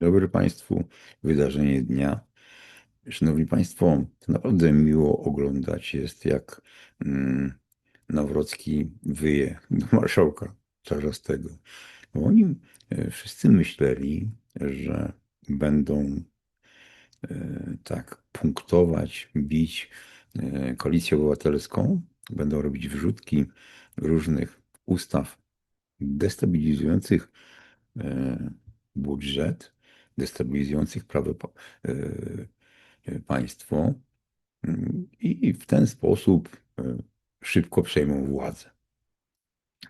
Dobry Państwu, wydarzenie dnia. Szanowni Państwo, to naprawdę miło oglądać jest, jak mm, Nawrocki wyje do marszałka Czarzastego. Bo oni e, wszyscy myśleli, że będą e, tak punktować, bić e, koalicję obywatelską, będą robić wrzutki różnych ustaw destabilizujących budżet, destabilizujących prawo e, e, państwo i w ten sposób e, szybko przejmą władzę.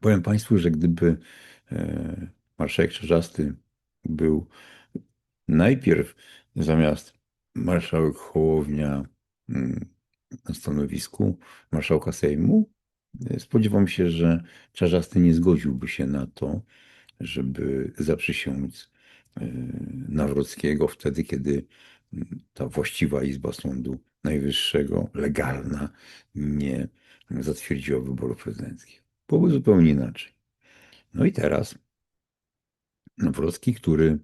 Powiem Państwu, że gdyby marszałek Czarzasty był najpierw zamiast marszałek Hołownia mm, na stanowisku marszałka Sejmu, spodziewam się, że Czarzasty nie zgodziłby się na to, żeby zaprzysiąc e, Nawrockiego wtedy, kiedy ta właściwa Izba Sądu Najwyższego, legalna, nie zatwierdziła wyborów prezydenckich. Byłoby zupełnie inaczej. No i teraz Nawrocki, który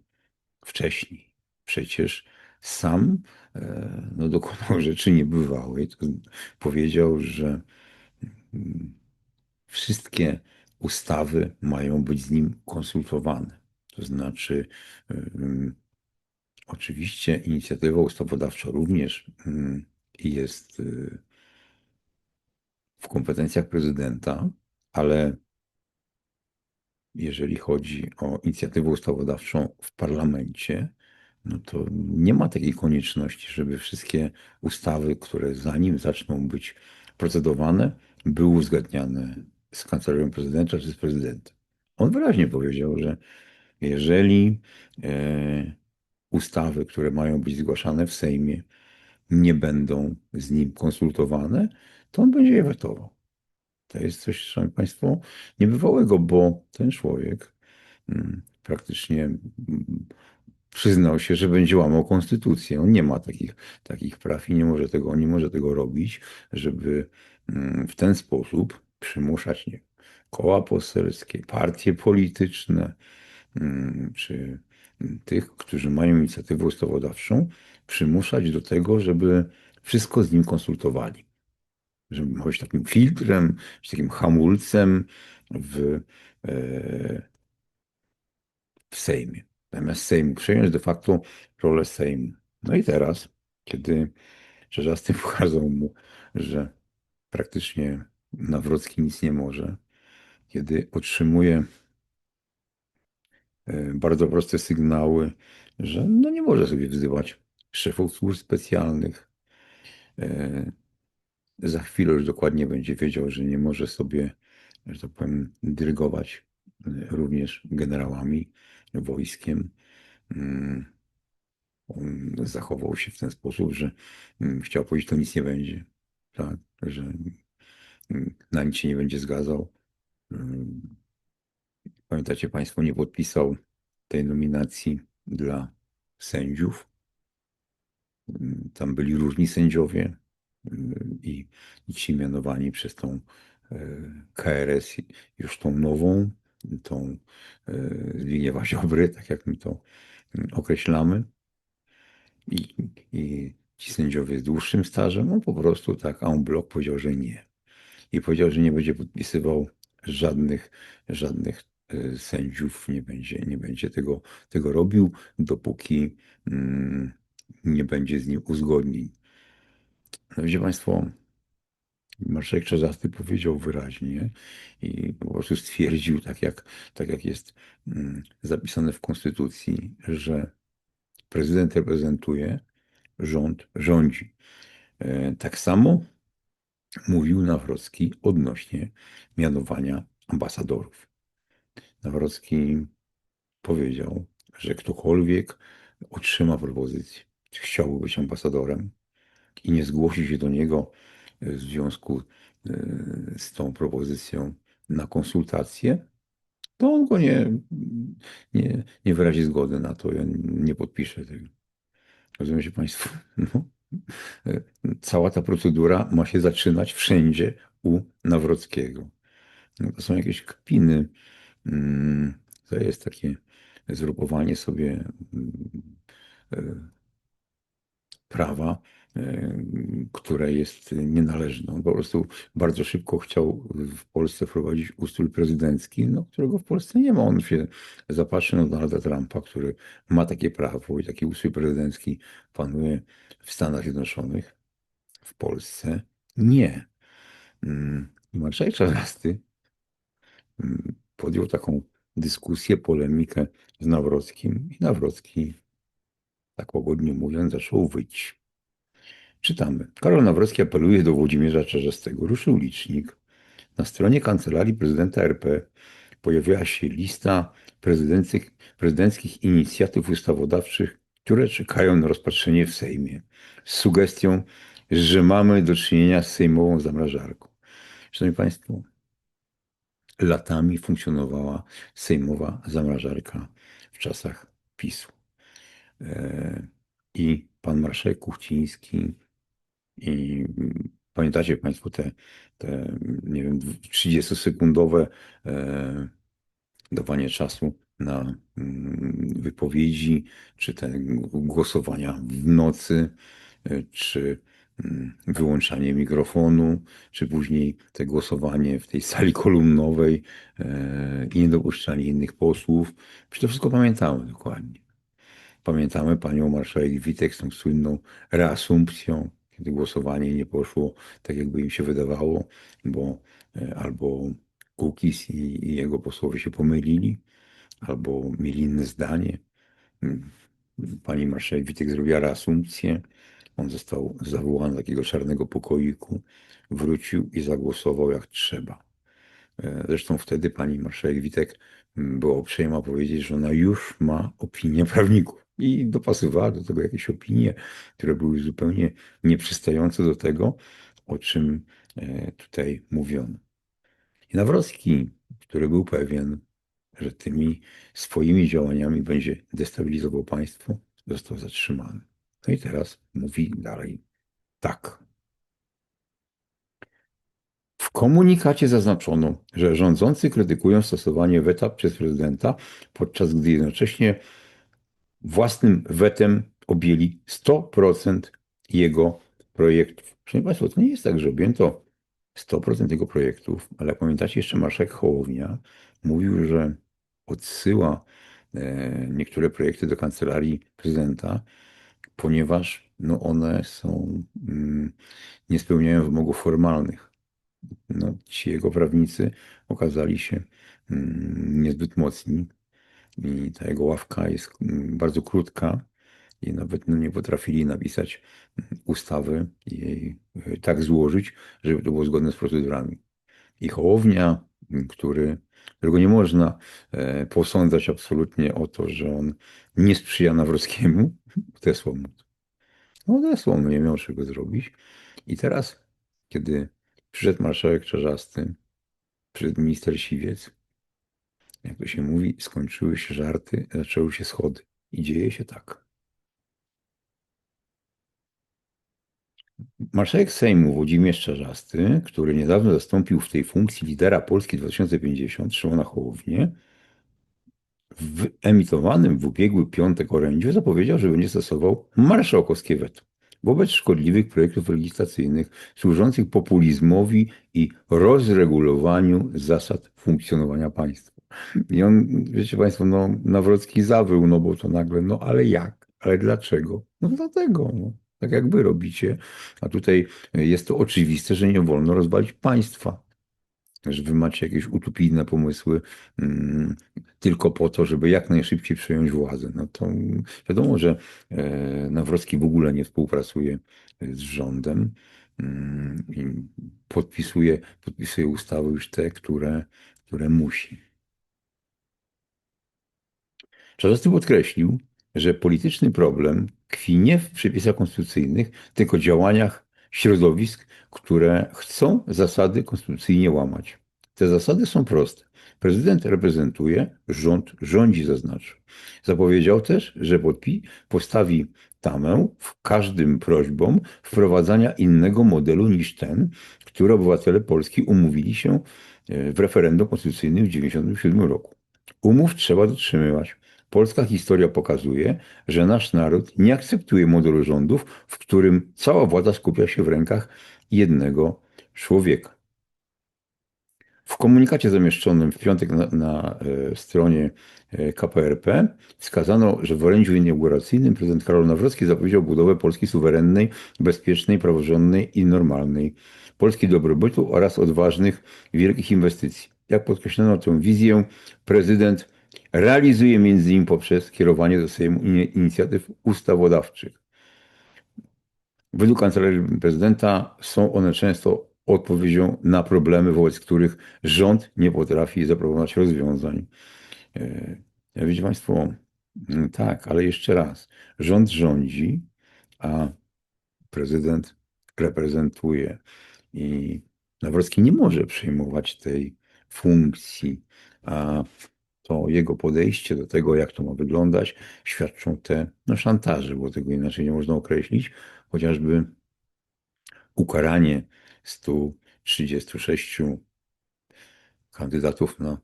wcześniej przecież sam e, no, dokonał rzeczy niebywałej. Powiedział, że mm, wszystkie ustawy mają być z nim konsultowane. To znaczy, oczywiście inicjatywa ustawodawcza również jest y, w kompetencjach prezydenta, ale jeżeli chodzi o inicjatywę ustawodawczą w parlamencie, no to nie ma takiej konieczności, żeby wszystkie ustawy, które zanim zaczną być procedowane, były uzgadniane z kancelarią prezydenta czy z prezydentem. On wyraźnie powiedział, że jeżeli e, ustawy, które mają być zgłaszane w Sejmie, nie będą z nim konsultowane, to on będzie je wetował. To jest coś, szanowni Państwo, niebywałego, bo ten człowiek mm, praktycznie mm, przyznał się, że będzie łamał konstytucję. On nie ma takich, takich praw i nie może tego, nie może tego robić, żeby mm, w ten sposób przymuszać nie, koła poselskie, partie polityczne, czy tych, którzy mają inicjatywę ustawodawczą, przymuszać do tego, żeby wszystko z nim konsultowali. Żeby być takim filtrem, czy takim hamulcem w, e, w Sejmie. Zamiast Sejmu przejąć de facto rolę Sejmu. No i teraz, kiedy Czerzasty pokazał mu, że praktycznie Nawrocki nic nie może, kiedy otrzymuje bardzo proste sygnały, że no nie może sobie wzywać szefów służb specjalnych. E, za chwilę już dokładnie będzie wiedział, że nie może sobie, że tak powiem, dyrygować e, również generałami, wojskiem. Mm, on zachował się w ten sposób, że mm, chciał powiedzieć, to nic nie będzie. Tak, że na nic się nie będzie zgadzał. Pamiętacie Państwo, nie podpisał tej nominacji dla sędziów. Tam byli różni sędziowie i, i ci mianowani przez tą e, KRS, już tą nową, tą Zbigniewa Ziobry, tak jak my to określamy. I, i ci sędziowie z dłuższym stażem, on po prostu tak en bloc powiedział, że nie i powiedział, że nie będzie podpisywał żadnych, żadnych sędziów, nie będzie, nie będzie tego, tego robił, dopóki mm, nie będzie z nim uzgodnień. No wiecie Państwo, marszałek Czarzasty powiedział wyraźnie i po prostu stwierdził, tak jak, tak jak jest mm, zapisane w Konstytucji, że prezydent reprezentuje, rząd rządzi. E, tak samo mówił Nawrocki odnośnie mianowania ambasadorów. Nawrocki powiedział, że ktokolwiek otrzyma propozycję, chciałby być ambasadorem i nie zgłosi się do niego w związku e, z tą propozycją na konsultację, to on go nie, nie, nie wyrazi zgody na to, ja nie podpiszę tego. Rozumiecie Państwo? No. Cała ta procedura ma się zaczynać wszędzie u Nawrockiego. No to są jakieś kpiny To jest takie zrupowanie sobie prawa, które jest nienależne. On po prostu bardzo szybko chciał w Polsce wprowadzić ustrój prezydencki, no, którego w Polsce nie ma. On się zapatrzy na Donalda Trumpa, który ma takie prawo i taki ustrój prezydencki panuje w Stanach Zjednoczonych. W Polsce nie. Mm, marszałek Czarasty mm, podjął taką dyskusję, polemikę z Nawrockim i Nawrocki, tak łagodnie mówiąc, zaczął wyć. Czytamy. Karol Nawrocki apeluje do Włodzimierza Czarzastego. Ruszył licznik. Na stronie Kancelarii Prezydenta RP pojawiła się lista prezydenckich, prezydenckich inicjatyw ustawodawczych, które czekają na rozpatrzenie w Sejmie. Z sugestią, że mamy do czynienia z sejmową zamrażarką. Szanowni Państwo, latami funkcjonowała sejmowa zamrażarka w czasach PiSu. E, I pan marszałek Kuchciński i pamiętacie Państwo te, te nie wiem, 30-sekundowe e, dawanie czasu na mm, wypowiedzi, czy te głosowania w nocy, e, czy wyłączanie mikrofonu, czy później te głosowanie w tej sali kolumnowej i niedopuszczanie innych posłów. Przecież to wszystko pamiętamy dokładnie. Pamiętamy panią marszałek Witek z tą słynną reasumpcją, kiedy głosowanie nie poszło tak, jakby im się wydawało, bo e, albo Kukis i, i jego posłowie się pomylili, albo mieli inne zdanie. Mm, pani marszałek Witek zrobiła reasumpcję. On został zawołany do takiego czarnego pokoiku, wrócił i zagłosował jak trzeba. E, zresztą wtedy pani marszałek Witek mm, była uprzejma powiedzieć, że ona już ma opinię prawników i dopasowała do tego jakieś opinie, które były zupełnie nieprzystające do tego, o czym e, tutaj mówiono. I Nawrocki, który był pewien, że tymi swoimi działaniami będzie destabilizował państwo, został zatrzymany. No i teraz mówi dalej tak. W komunikacie zaznaczono, że rządzący krytykują stosowanie weta przez prezydenta, podczas gdy jednocześnie własnym wetem objęli 100% jego projektów. Proszę Państwa, to nie jest tak, że objęto 100% jego projektów, ale jak pamiętacie, jeszcze marszałek Hołownia mówił, że odsyła e, niektóre projekty do kancelarii prezydenta, ponieważ no one są, mm, nie spełniają wymogów formalnych. No, ci jego prawnicy okazali się mm, niezbyt mocni, i ta jego ławka jest mm, bardzo krótka i nawet no, nie potrafili napisać ustawy i jej y, tak złożyć, żeby to było zgodne z procedurami. I Hołownia, który, którego nie można e, posądzać absolutnie o to, że on nie sprzyja Nawrockiemu, odesłał mu to. No odesłał, no nie miał czego zrobić. I teraz, kiedy przyszedł marszałek Czarzasty, przyszedł minister Siwiec, jak to się mówi, skończyły się żarty, zaczęły się schody. I dzieje się tak. Marszałek Sejmu Włodzimierz Czarzasty, który niedawno zastąpił w tej funkcji lidera Polski 2050, Szymona Hołownię, w emitowanym w ubiegły piątek orędziu zapowiedział, że będzie stosował marszałkowskie weto wobec szkodliwych projektów legislacyjnych służących populizmowi i rozregulowaniu zasad funkcjonowania państwa. I on, wiecie Państwo, no, Nawrocki zawył, no bo to nagle, no ale jak? Ale dlaczego? No dlatego, no. Tak jak wy robicie. A tutaj jest to oczywiste, że nie wolno rozwalić państwa. Że wy macie jakieś utopijne pomysły mm, tylko po to, żeby jak najszybciej przejąć władzę. No to wiadomo, że e, Nawrocki w ogóle nie współpracuje z rządem mm, i podpisuje, podpisuje ustawy już te, które, które musi. Czarzasty podkreślił, że polityczny problem tkwi nie w przepisach konstytucyjnych, tylko działaniach środowisk, które chcą zasady konstytucyjnie łamać. Te zasady są proste. Prezydent reprezentuje, rząd rządzi, zaznaczył. Zapowiedział też, że podpi postawi tamę w każdym prośbom wprowadzania innego modelu niż ten, który obywatele Polski umówili się e, w referendum konstytucyjnym w 1997 roku. Umów trzeba dotrzymywać. Polska historia pokazuje, że nasz naród nie akceptuje modelu rządów, w którym cała władza skupia się w rękach jednego człowieka. W komunikacie zamieszczonym w piątek na, na e, stronie e, KPRP wskazano, że w orędziu inauguracyjnym prezydent Karol Nawrocki zapowiedział budowę Polski suwerennej, bezpiecznej, praworządnej i normalnej. Polski dobrobytu oraz odważnych, wielkich inwestycji. Jak podkreślono tę wizję, prezydent realizuje między innymi poprzez kierowanie do Sejmu inicjatyw ustawodawczych. Według kancelarii prezydenta są one często odpowiedzią na problemy, wobec których rząd nie potrafi zaproponować rozwiązań. E, wiecie Państwo, mm, tak, ale jeszcze raz. Rząd rządzi, a prezydent reprezentuje. I Nawrocki nie może przejmować tej funkcji, a to jego podejście do tego, jak to ma wyglądać, świadczą te no, szantaże, bo tego inaczej nie można określić, chociażby ukaranie 136 kandydatów na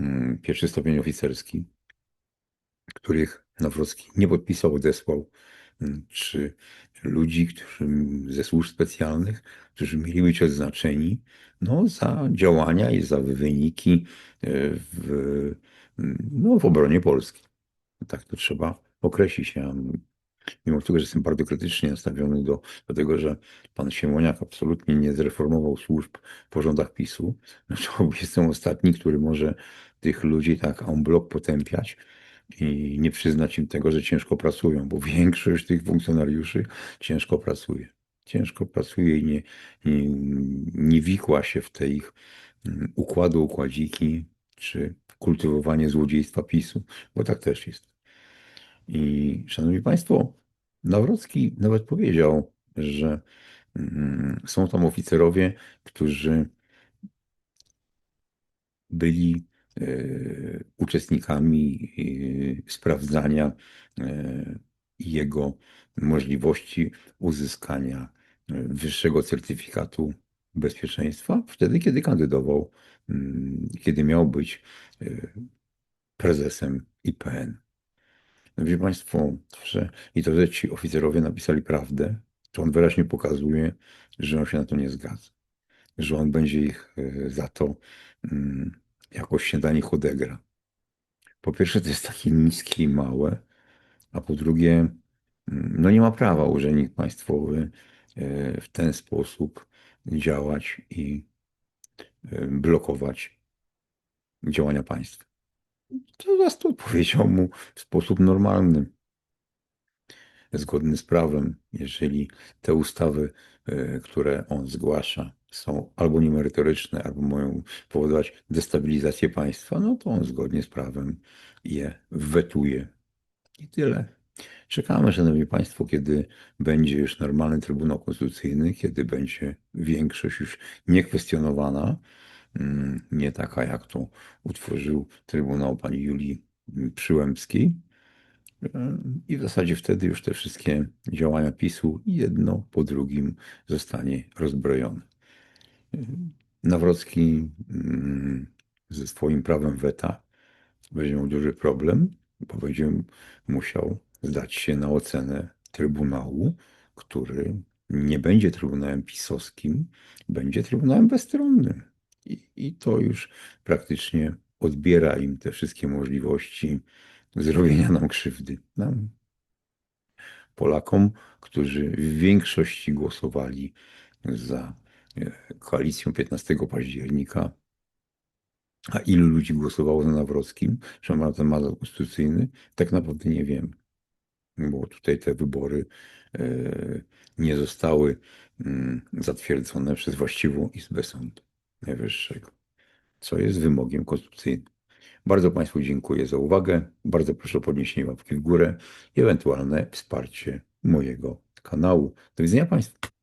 mm, pierwszy stopień oficerski, których Nawrocki nie podpisał, odesłał, mm, czy ludzi, którzy ze służb specjalnych, którzy mieli być odznaczeni no, za działania i za wyniki e, w, mm, no, w obronie Polski. Tak to trzeba określić. Ja mimo tego, że jestem bardzo krytycznie nastawiony do, do tego, że pan Siemoniak absolutnie nie zreformował służb w porządach PiSu, no to jestem ostatni, który może tych ludzi tak en bloc potępiać i nie przyznać im tego, że ciężko pracują, bo większość tych funkcjonariuszy ciężko pracuje. Ciężko pracuje i nie, nie, nie wikła się w te ich mm, układy, układziki, czy kultywowanie złodziejstwa PiSu, bo tak też jest. I szanowni Państwo, Nawrocki nawet powiedział, że mm, są tam oficerowie, którzy byli e, uczestnikami e, sprawdzania e, jego możliwości uzyskania wyższego certyfikatu bezpieczeństwa, wtedy, kiedy kandydował, mm, kiedy miał być prezesem IPN. Wie Państwo, że i to, że ci oficerowie napisali prawdę, to on wyraźnie pokazuje, że on się na to nie zgadza. Że on będzie ich e, za to mm, jakoś się dla nich odegra. Po pierwsze, to jest takie niskie i małe, a po drugie, mm, no nie ma prawa urzędnik państwowy e, w ten sposób działać i e, blokować działania państwa to zastęp odpowiedział mu w sposób normalny, zgodny z prawem. Jeżeli te ustawy, e, które on zgłasza, są albo niemerytoryczne, albo mają powodować destabilizację państwa, no to on zgodnie z prawem je wetuje. I tyle. Czekamy, Szanowni Państwo, kiedy będzie już normalny Trybunał Konstytucyjny, kiedy będzie większość już niekwestionowana, Mm, nie taka jak to utworzył Trybunał pani Julii Przyłębskiej. I w zasadzie wtedy już te wszystkie działania PiSu jedno po drugim zostanie rozbrojone. Nawrocki mm, ze swoim prawem weta będzie miał duży problem, bo będzie musiał zdać się na ocenę Trybunału, który nie będzie Trybunałem pisowskim, będzie Trybunałem bezstronnym. I, I to już praktycznie odbiera im te wszystkie możliwości zrobienia nam krzywdy. Nam, Polakom, którzy w większości głosowali za e, koalicją 15 października, a ilu ludzi głosowało za Nawrockim, że ma ten mandat konstytucyjny, tak naprawdę nie wiem. Bo tutaj te wybory e, nie zostały mm, zatwierdzone przez właściwą Izbę Sądu. Najwyższego, co jest wymogiem konstytucyjnym. Bardzo Państwu dziękuję za uwagę. Bardzo proszę o podniesienie łapki w górę i ewentualne wsparcie mojego kanału. Do widzenia Państwu.